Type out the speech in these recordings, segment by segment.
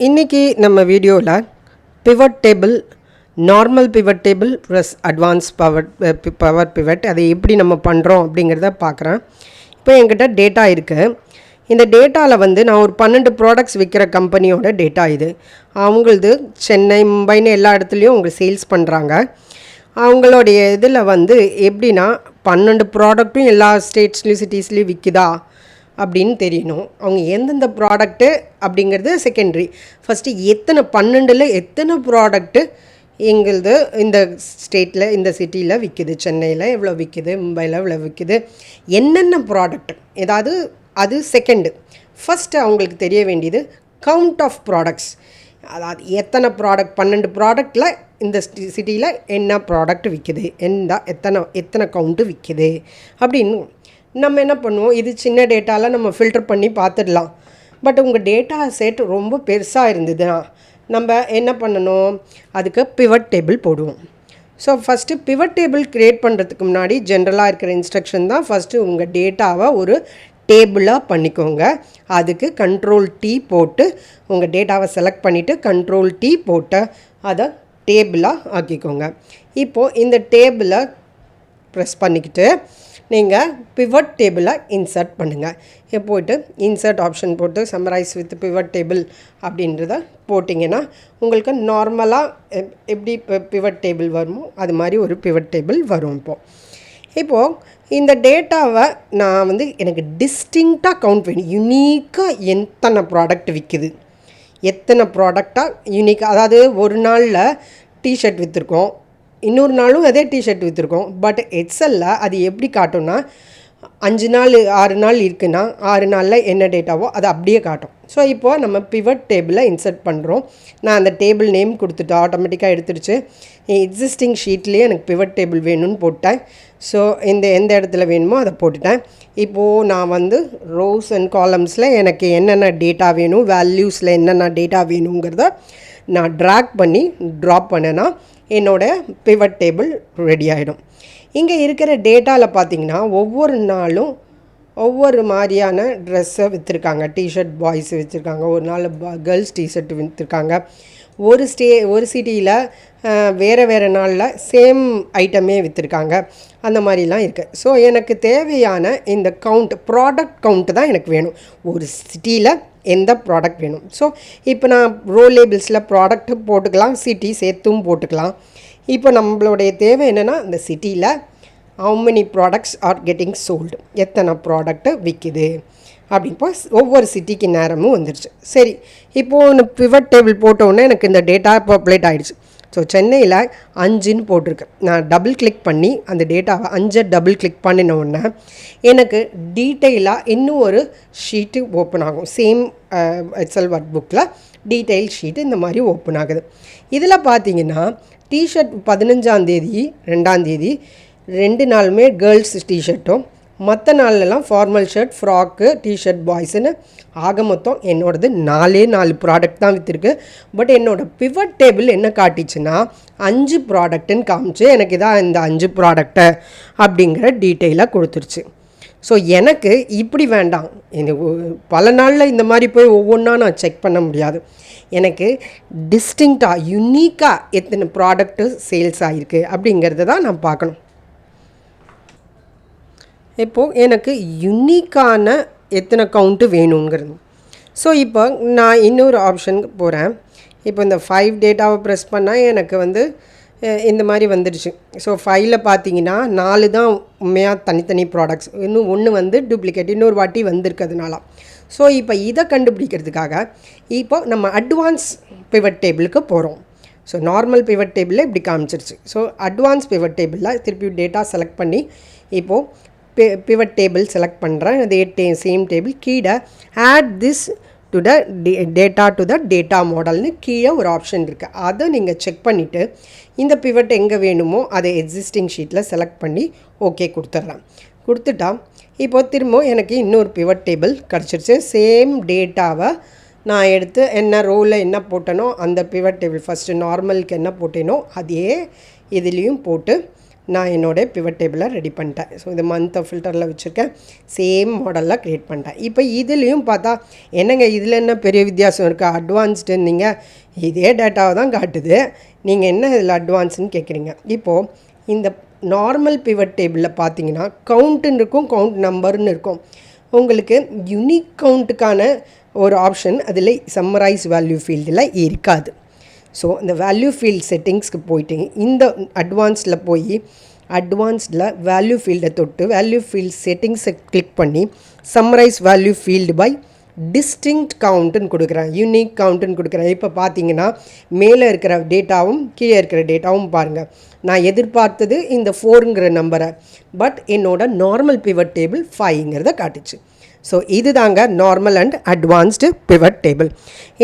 இன்றைக்கி நம்ம வீடியோவில் pivot table normal pivot table plus advance power power pivot அதை எப்படி நம்ம பண்ணுறோம் அப்படிங்கிறத பார்க்குறேன் இப்போ என்கிட்ட டேட்டா இருக்குது இந்த டேட்டாவில் வந்து நான் ஒரு பன்னெண்டு ப்ராடக்ட்ஸ் விற்கிற கம்பெனியோட டேட்டா இது. அவங்களது சென்னை மும்பைன்னு எல்லா இடத்துலையும் அவங்க சேல்ஸ் பண்ணுறாங்க அவங்களுடைய இதில் வந்து எப்படின்னா பன்னெண்டு ப்ராடக்ட்டும் எல்லா ஸ்டேட்ஸ்லேயும் சிட்டிஸ்லேயும் விற்குதா அப்படின்னு தெரியணும். அவங்க எந்தெந்த ப்ராடக்ட்டு அப்படிங்கிறது செகண்டரி ஃபஸ்ட்டு எத்தனை பன்னெண்டில் எத்தனை ப்ராடக்ட்டு எங்களது இந்த ஸ்டேட்டில் இந்த சிட்டியில் விற்கிது சென்னையில் எவ்வளோ விற்கிது மும்பையில் எவ்வளோ விற்கிது என்னென்ன ப்ராடக்ட் ஏதாவது அது செகண்டு ஃபஸ்ட்டு அவங்களுக்கு தெரிய வேண்டியது கவுண்ட் ஆஃப் ப்ராடக்ட்ஸ் அதாவது எத்தனை ப்ராடக்ட் பன்னெண்டு ப்ராடக்டில் இந்த சிட்டியில் என்ன ப்ராடக்ட் விற்கிது எந்த எத்தனை எத்தனை கவுண்ட்டு விற்கிது அப்படின்னு நம்ம என்ன பண்ணுவோம்? இது சின்ன டேட்டாலாம் நம்ம ஃபில்டர் பண்ணி பார்த்துடலாம் பட் உங்கள் டேட்டா செட் ரொம்ப பெருசாக இருந்ததுன்னா நம்ம என்ன பண்ணணும்? அதுக்கு பிவட் டேபிள் போடுவோம். So first pivot table create பண்ணுறதுக்கு முன்னாடி ஜென்ரலாக இருக்கிற இன்ஸ்ட்ரக்ஷன் தான் ஃபஸ்ட்டு உங்கள் டேட்டாவை ஒரு டேபிளாக பண்ணிக்கோங்க. அதுக்கு கண்ட்ரோல் டீ போட்டு உங்கள் டேட்டாவை செலக்ட் பண்ணிவிட்டு கண்ட்ரோல் டீ போட்டு அதை டேபிளாக ஆக்கிக்கோங்க. இப்போது இந்த டேபிளை ப்ரெஸ் பண்ணிக்கிட்டு நீங்கள் பிவட் டேபிளை இன்சர்ட் பண்ணுங்கள் போய்ட்டு இன்சர்ட் ஆப்ஷன் போட்டு சம்மரைஸ் வித் பிவட் டேபிள் அப்படின்றத போட்டிங்கன்னா உங்களுக்கு நார்மலாக எப்படி இப்போ பிவட் டேபிள் வருமோ அது மாதிரி ஒரு பிவட் டேபிள் வரும் இப்போது இப்போது இந்த டேட்டாவை நான் வந்து எனக்கு டிஸ்டிங்க்டாக கவுண்ட் வேணும் யுனீக்காக எத்தனை ப்ராடக்ட் விற்கிது எத்தனை ப்ராடக்டாக யூனிக்காக அதாவது ஒரு நாளில் டிஷர்ட் விற்றுருக்கோம் இன்னொரு நாளும் அதே டிஷர்ட் விற்றுருக்கோம் பட் எக்ஸலில் அது எப்படி காட்டும்னா அஞ்சு நாள் ஆறு நாள் இருக்குன்னா ஆறு நாளில் என்ன டேட்டாவோ அதை அப்படியே காட்டும். ஸோ இப்போது நம்ம பிவட் டேபிளை இன்சர்ட் பண்ணுறோம் நான் அந்த டேபிள் நேம் கொடுத்துட்டேன் ஆட்டோமேட்டிக்காக எடுத்துருச்சு. எக்ஸிஸ்டிங் ஷீட்லேயே எனக்கு பிவட் டேபிள் வேணும்னு போட்டேன். ஸோ இந்த எந்த இடத்துல வேணுமோ அதை போட்டுட்டேன். இப்போது நான் வந்து ரோஸ் அண்ட் காலம்ஸில் எனக்கு என்னென்ன டேட்டா வேணும் வேல்யூஸில் என்னென்ன டேட்டா வேணுங்கிறத நான் ட்ராக் பண்ணி ட்ராப் பண்ணேன்னா என்னோடய பிவட் டேபிள் ரெடி ஆகிடும் இங்கே இருக்கிற டேட்டாவில் பார்த்தீங்கன்னா ஒவ்வொரு நாளும் ஒவ்வொரு மாதிரியான ட்ரெஸ்ஸை விற்றுருக்காங்க டிஷர்ட் பாய்ஸ் வச்சுருக்காங்க. ஒரு நாள் கேர்ள்ஸ் டிஷர்ட் விற்றுருக்காங்க ஒரு ஸ்டே ஒரு சிட்டியில் வேறு வேறு நாளில் சேம் ஐட்டமே விற்றுருக்காங்க அந்த மாதிரிலாம் இருக்குது ஸோ எனக்கு தேவையான இந்த கவுண்ட் ப்ராடக்ட் கவுண்ட்டு தான் எனக்கு வேணும். ஒரு சிட்டியில் எந்த ப்ராடக்ட் வேணும். ஸோ இப்போ நான் ரோ லேபிள்ஸில் ப்ராடக்ட்டு போட்டுக்கலாம் சிட்டி சேர்த்தும் போட்டுக்கலாம். இப்போ நம்மளுடைய தேவை என்னென்னா இந்த சிட்டியில் how many products are getting sold எத்தனை ப்ராடக்ட்டு விற்கிது அப்படிப்போ ஒவ்வொரு சிட்டிக்கு நேரமும் வந்துடுச்சு சரி இப்போது பிவட் டேபிள் போட்டோன்னே எனக்கு இந்த டேட்டா பாப்புலேட் ஆகிடுச்சு ஸோ சென்னையில் அஞ்சுன்னு போட்டிருக்கு நான் டபுள் கிளிக் பண்ணி அந்த டேட்டாவை அஞ்சை டபுள் கிளிக் பண்ணின உடனே எனக்கு டீட்டெயிலாக இன்னும் ஒரு ஷீட்டு ஓப்பன் ஆகும். சேம் எக்ஸல் ஒர்க் புக்கில் டீட்டெயில் ஷீட்டு இந்த மாதிரி ஓப்பன் ஆகுது. இதில் பார்த்தீங்கன்னா டிஷர்ட் பதினஞ்சாந்தேதி ரெண்டாந்தேதி ரெண்டு நாளுமே கேர்ள்ஸ் டிஷர்ட்டும் மற்ற நாள்லலாம் formal shirt frock T shirt பாய்ஸுன்னு ஆக மொத்தம் என்னோடது நாலே நாலு ப்ராடக்ட் தான் விற்றுருக்கு பட் என்னோடய பிவட் டேபிள் என்ன காட்டிச்சுன்னா அஞ்சு ப்ராடக்ட்டுன்னு காமிச்சு எனக்கு இதான் இந்த அஞ்சு ப்ராடக்டை அப்படிங்கிற டீட்டெயிலாக கொடுத்துருச்சு. ஸோ எனக்கு இப்படி வேண்டாம். இந்த பல நாளில் இந்த மாதிரி போய் ஒவ்வொன்றா நான் செக் பண்ண முடியாது. எனக்கு டிஸ்டிங்க்டாக யுனீக்காக எத்தனை ப்ராடக்ட்டு சேல்ஸ் ஆகிருக்கு அப்படிங்கிறத தான் நான் பார்க்கணும். இப்போது எனக்கு யுனிக்கான எத்தனை கவுண்ட்டு வேணுங்கிறது. ஸோ இப்போ நான் இன்னொரு ஆப்ஷனுக்கு போகிறேன் இப்போ இந்த ஃபைவ் டேட்டாவை ப்ரெஸ் பண்ணால் எனக்கு வந்து இந்த மாதிரி வந்துடுச்சு. ஸோ ஃபைவ்ல பார்த்தீங்கன்னா நாலு தான் உண்மையாக தனித்தனி ப்ராடக்ட்ஸ் இன்னும் ஒன்று வந்து டூப்ளிகேட் இன்னொரு வாட்டி வந்திருக்கிறதுனால. ஸோ இப்போ இதை கண்டுபிடிக்கிறதுக்காக இப்போ நம்ம அட்வான்ஸ் பிவட் டேபிளுக்கு போகிறோம் ஸோ நார்மல் பிவட் டேபிளில் இப்படி காமிச்சிருச்சு. ஸோ அட்வான்ஸ் பிவட் டேபிளில் திருப்பி டேட்டா செலக்ட் பண்ணி இப்போது பி பிவட் டேபிள் செலக்ட் பண்ணுறேன் அதே டே சேம் டேபிள் கீழே add this to the data to the data மாடல்னு கீழே ஒரு ஆப்ஷன் இருக்குது அதை நீங்கள் செக் பண்ணிவிட்டு இந்த பிவட் எங்கே வேணுமோ அதை எக்ஸிஸ்டிங் ஷீட்டில் செலக்ட் பண்ணி ஓகே கொடுத்துட்றேன் கொடுத்துட்டா இப்போது திரும்ப எனக்கு இன்னொரு பிவட் டேபிள் கிடச்சிருச்சு. சேம் டேட்டாவை நான் எடுத்து என்ன ரோவில் என்ன போட்டேனோ அந்த பிவட் டேபிள் ஃபஸ்ட்டு நார்மலுக்கு என்ன போட்டேனோ அதே இதுலேயும் போட்டு நான் என்னோடய பிவட் டேபிளை ரெடி பண்ணிட்டேன். ஸோ இது மந்த் ஃபில்டரில் வச்சுருக்கேன். சேம் மாடலில் க்ரியேட் பண்ணிட்டேன். இப்போ இதுலேயும் பார்த்தா என்னங்க இதில் என்ன பெரிய வித்தியாசம் இருக்குது அட்வான்ஸ்டு நீங்கள் இதே டேட்டாவை தான் காட்டுது. நீங்கள் என்ன இதில் அட்வான்ஸ்னு கேட்குறீங்க இப்போது இந்த நார்மல் பிவட் டேபிளில் பார்த்தீங்கன்னா கவுண்ட்டுன்னு இருக்கும் கவுண்ட் நம்பர்னு இருக்கும். உங்களுக்கு யுனிக் கவுண்ட்டுக்கான ஒரு ஆப்ஷன் அதில் சம்மரைஸ் வேல்யூ ஃபீல்டில் இருக்காது. ஸோ இந்த வேல்யூ ஃபீல்ட் செட்டிங்ஸ்க்கு போயிட்டீங்க இந்த அட்வான்ஸில் போய் அட்வான்ஸ்டில் வேல்யூ ஃபீல்டை தொட்டு வேல்யூ ஃபீல்ட் செட்டிங்ஸை கிளிக் பண்ணி summarize value field by distinct கவுண்ட்டுன்னு கொடுக்குறேன் யூனிக் கவுண்ட்டுன்னு கொடுக்குறேன் இப்போ பார்த்தீங்கன்னா மேலே இருக்கிற டேட்டாவும் கீழே இருக்கிற டேட்டாவும் பாருங்கள் நான் எதிர்பார்த்தது இந்த ஃபோருங்கிற நம்பரை பட் என்னோட நார்மல் பிவட் டேபிள் ஃபைவ்ங்கிறத காட்டுச்சு. ஸோ இது தாங்க normal and advanced pivot table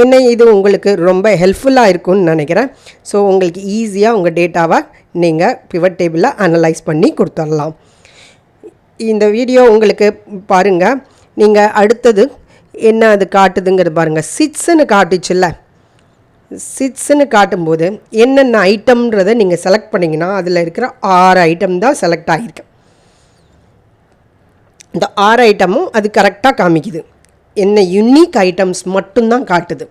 என்ன இது? உங்களுக்கு ரொம்ப ஹெல்ப்ஃபுல்லாக இருக்கும்னு நினைக்கிறேன். ஸோ உங்களுக்கு ஈஸியாக உங்கள் டேட்டாவை நீங்கள் பிவட் டேபிளில் அனலைஸ் பண்ணி கொடுத்துடலாம். இந்த வீடியோ உங்களுக்கு பாருங்கள் நீங்கள் அடுத்தது என்ன அது காட்டுதுங்கிறது பாருங்கள் சிட்ஸுன்னு காட்டுச்சுல்ல. சிட்ஸுன்னு காட்டும்போது என்னென்ன ஐட்டம்ன்றதை நீங்கள் செலக்ட் பண்ணிங்கன்னா அதில் இருக்கிற ஆறு ஐட்டம் தான் செலக்ட் ஆகிருக்கு. இந்த ஆறு ஐட்டமும் அது கரெக்டாக காமிக்குது. என்ன யுனிக் ஐட்டம்ஸ் மட்டும்தான் காட்டுது.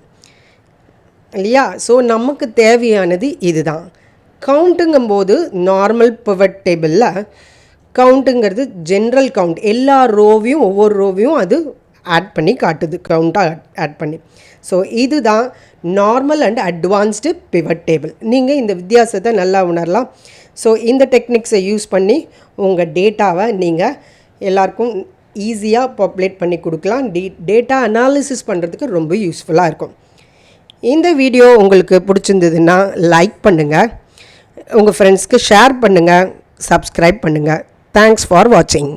இல்லையா? ஸோ நமக்கு தேவையானது இதுதான். கவுண்ட்டுங்கும்போது நார்மல் பிவட் டேபிளில் கவுண்ட்டுங்கிறது ஜென்ரல் கவுண்ட் எல்லா ரோவையும் ஒவ்வொரு ரோவையும் அது ஆட் பண்ணி காட்டுது. கவுண்ட்டாக ஆட் பண்ணி. ஸோ இதுதான் normal and advanced pivot table நீங்கள் இந்த வித்தியாசத்தை நல்லா உணரலாம். ஸோ இந்த டெக்னிக்ஸை யூஸ் பண்ணி உங்கள் டேட்டாவை நீங்கள் எல்லாருக்கும் ஈஸியாக பாப்புலேட் பண்ணி கொடுக்கலாம். டி டேட்டா அனாலிசிஸ் பண்ணுறதுக்கு ரொம்ப யூஸ்ஃபுல்லாக இருக்கும். இந்த வீடியோ உங்களுக்கு பிடிச்சிருந்ததுன்னா லைக் பண்ணுங்கள் உங்கள் ஃப்ரெண்ட்ஸ்க்கு ஷேர் பண்ணுங்கள் சப்ஸ்கிரைப் பண்ணுங்கள் தேங்க்ஸ் ஃபார் வாட்சிங்